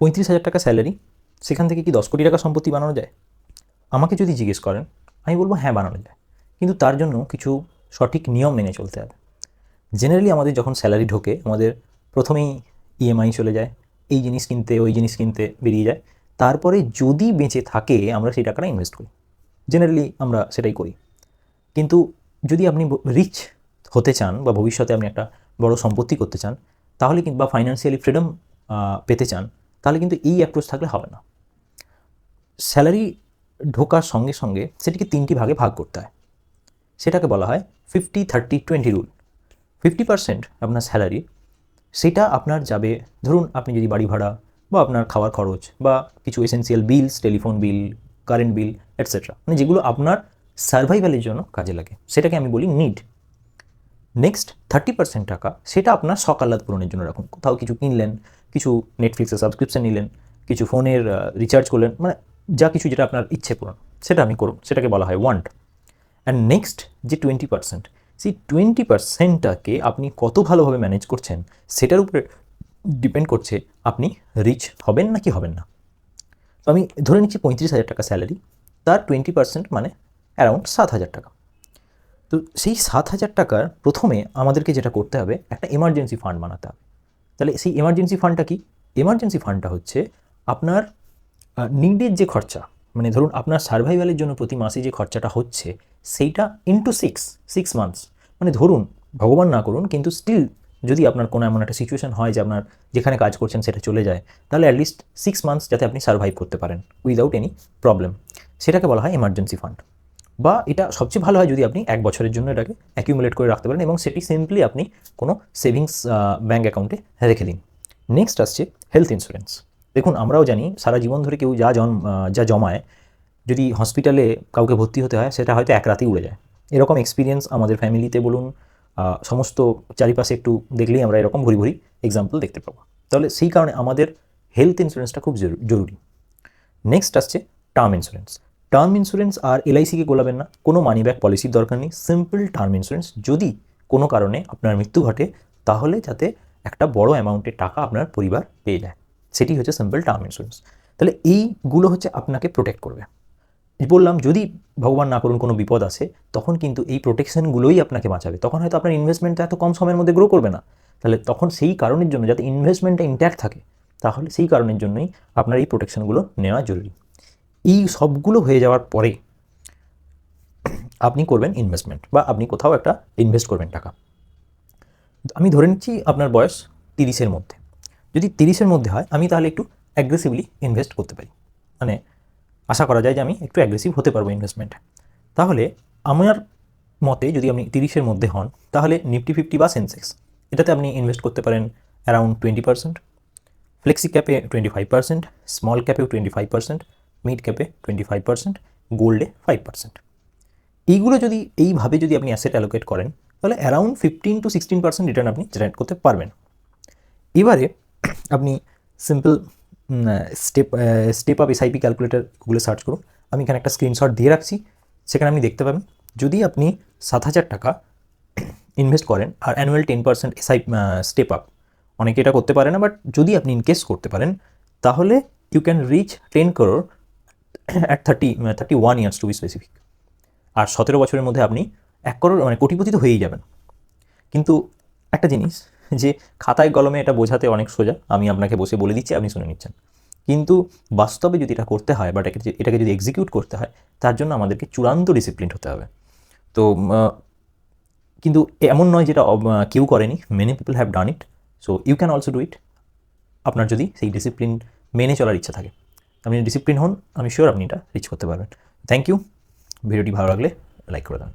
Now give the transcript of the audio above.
পঁয়ত্রিশ হাজার টাকা স্যালারি, সেখান থেকে কি দশ কোটি টাকা সম্পত্তি বানানো যায়? আমাকে যদি জিজ্ঞেস করেন, আমি বলব হ্যাঁ বানানো যায়। কিন্তু তার জন্য কিছু সঠিক নিয়ম মেনে চলতে হবে। জেনারেলি আমাদের যখন স্যালারি ঢোকে, আমাদের প্রথমেই ইএমআই চলে যায়, এই জিনিস কিনতে, ওই জিনিস কিনতে বেরিয়ে যায়। তারপরে যদি বেঁচে থাকে, আমরা সেই টাকাটা ইনভেস্ট করি। জেনারেলি আমরা সেটাই করি। কিন্তু যদি আপনি রিচ হতে চান বা ভবিষ্যতে আপনি একটা বড় সম্পত্তি করতে চান, তাহলে কিন্তু বা ফাইন্যান্সিয়ালি ফ্রিডম পেতে চান তাহলে কিন্তু এই অ্যাপ্রোচ থাকলে হবে না। স্যালারি ঢোকার সঙ্গে সঙ্গে সেটিকে তিনটি ভাগে ভাগ করতে হয়। সেটাকে বলা হয় fifty thirty twenty rule fifty percent আপনার স্যালারি সেটা আপনার যাবে, ধরুন আপনি যদি বাড়ি ভাড়া বা আপনার খাওয়ার খরচ বা কিছু essential bills telephone bill current bill etcetera মানে যেগুলো আপনার সার্ভাইভালের জন্য কাজে লাগে। সেটাকে আমি বলি নিড নেক্সট থার্টি পার্সেন্ট টাকা, সেটা আপনার সকালাত পূরণের জন্য রাখুন। কোথাও কিছু কিনলেন, কিছু নেটফ্লিক্সের সাবস্ক্রিপশন নিলেন, কিছু ফোনের রিচার্জ করলেন মানে যা কিছু যেটা আপনার ইচ্ছে পূরণ, সেটা আমি করুন, সেটাকে বলা হয় ওয়ান্ট অ্যান্ড নেক্সট যে টোয়েন্টি পার্সেন্ট সেই টোয়েন্টি পার্সেন্টটাকে আপনি কত ভালোভাবে ম্যানেজ করছেন, সেটার উপরে ডিপেন্ড করছে আপনি রিচ হবেন নাকি হবেন না। তো আমি ধরে নিচ্ছি পঁয়ত্রিশ হাজার টাকা স্যালারি তার টোয়েন্টি পার্সেন্ট মানে অ্যারাউন্ড সাত হাজার টাকা। তো সেই সাত হাজার টাকার প্রথমে আমাদেরকে যেটা করতে হবে, একটা এমার্জেন্সি ফান্ড বানাতে হবে। তাহলে সেই এমার্জেন্সি ফান্ডটা কি? এমার্জেন্সি ফান্ডটা হচ্ছে আপনার নিডের যে খরচা মানে ধরুন আপনার সার্ভাইভালের জন্য প্রতি মাসে যে খরচাটা হচ্ছে, সেইটা ইন্টু সিক্স সিক্স মান্থস মানে ধরুন, ভগবান না করুন, কিন্তু স্টিল যদি আপনার কোনো এমন একটা সিচুয়েশন হয় যে আপনার যেখানে কাজ করছেন সেটা চলে যায়, তাহলে অ্যাটলিস্ট সিক্স মান্থস যাতে আপনি সার্ভাইভ করতে পারেন উইদাউট এনি প্রবলেম সেটাকে বলা হয় এমার্জেন্সি ফান্ড বা এটা সবচেয়ে ভালো হয় যদি আপনি এক বছরের জন্য এটাকে অ্যাকিউমুলেট করে রাখতে পারেন এবং সেটি সিম্পলি আপনি কোনো সেভিংস ব্যাঙ্ক অ্যাকাউন্টে রেখে দিন। নেক্সট আসছে হেলথ ইন্স্যুরেন্স দেখুন, আমরাও জানি সারা জীবন ধরে কেউ যা জন যা জমায়, যদি হসপিটালে কাউকে ভর্তি হতে হয়, সেটা হয়তো এক রাতেই উড়ে যায়। এরকম এক্সপিরিয়েন্স আমাদের ফ্যামিলিতে বলুন সমস্ত চারিপাশে একটু দেখলেই আমরা এরকম ভুরি ভুরি এক্সাম্পল দেখতে পাবো। তাহলে সেই কারণে আমাদের হেলথ ইন্স্যুরেন্সটা খুব জরু- জরুরি। নেক্সট আসছে টার্ম ইন্স্যুরেন্স টার্ম ইন্স্যুরেন্স আর এলআইসিকে গোলাবেন না, কোনো মানি ব্যাক পলিসির দরকার নেই। সিম্পল টার্ম ইন্স্যুরেন্স যদি কোনো কারণে আপনার মৃত্যু ঘটে, তাহলে যাতে একটা বড় অ্যামাউন্টের টাকা আপনার পরিবার পেয়ে যায়। সেটি হচ্ছে সিম্পল টার্ম ইন্স্যুরেন্স তাহলে এইগুলো হচ্ছে আপনাকে প্রোটেক্ট করবে। বললাম, যদি ভগবান না করুন, কোনো বিপদ আসে তখন কিন্তু এই প্রোটেকশনগুলোই আপনাকে বাঁচাবে। তখন হয়তো আপনার ইনভেস্টমেন্টটা এত কম সময়ের মধ্যে গ্রো করবে না। তাহলে তখন সেই কারণের জন্য, যাতে ইনভেস্টমেন্টটা ইন্ট্যাক্ট থাকে, তাহলে সেই কারণের জন্যই আপনার এই প্রোটেকশনগুলো নেওয়া জরুরি। এই সবগুলো হয়ে যাওয়ার পরে আপনি করবেন ইনভেস্টমেন্ট বা আপনি কোথাও একটা ইনভেস্ট করবেন টাকা। আমি ধরে নিচ্ছি আপনার বয়স তিরিশের মধ্যে। যদি তিরিশের মধ্যে হয়, আমি তাহলে একটু অ্যাগ্রেসিভলি ইনভেস্ট করতে পারি। মানে আশা করা যায় যে আমি একটু অ্যাগ্রেসিভ হতে পারব ইনভেস্টমেন্টে তাহলে আমার মতে যদি আপনি তিরিশের মধ্যে হন, তাহলে নিফটি ফিফটি বা সেন্সেক্স এটাতে আপনি ইনভেস্ট করতে পারেন অ্যারাউন্ড টোয়েন্টি পার্সেন্ট ফ্লেক্সি ক্যাপে টোয়েন্টি ফাইভ পার্সেন্ট স্মল ক্যাপেও টোয়েন্টি ফাইভ পার্সেন্ট মিড ক্যাপে টোয়েন্টি ফাইভ পার্সেন্ট গোল্ডে ফাইভ পার্সেন্ট এইগুলো যদি, এইভাবে যদি আপনি অ্যাসেট অ্যালোকেট করেন, তাহলে around fifteen to sixteen percent return আপনি জেনারেট করতে পারবেন। এবারে আপনি simple step step up SIP calculator গুগলে সার্চ করুন। আমি এখানে একটা স্ক্রিনশট দিয়ে রাখছি। সেখানে আপনি দেখতে পাবেন, যদি আপনি সাত হাজার টাকা ইনভেস্ট করেন আর annual ten percent SI step up অনেকে এটা করতে পারে না বাট যদি আপনি ইনকেস করতে পারেন, তাহলে you can reach ten crore at thirty thirty one years to be specific আর সতেরো বছরের মধ্যে আপনি এক করোড় মানে কোটিপতি তো হয়েই যাবেন। কিন্তু একটা জিনিস, যে খাতায় কলমে এটা বোঝাতে অনেক সোজা, আমি আপনাকে বসে বলে দিচ্ছি, আপনি শুনে নিচ্ছেন। কিন্তু বাস্তবে যদি এটা করতে হয়, বা এটাকে যদি- এক্সিকিউট করতে হয়, তার জন্য আমাদেরকে চূড়ান্ত ডিসিপ্লিন হতে হবে। তো কিন্তু এমন নয় যেটা কেউ করেনি many people have done it so you can also do it আপনার যদি সেই ডিসিপ্লিন মেনে চলার ইচ্ছা থাকে। আপনি ডিসিপ্লিন হন, আমি শিওর আপনি এটা রিচ করতে পারবেন। থ্যাংক ইউ ভিডিওটি ভালো লাগলে লাইক করে দেন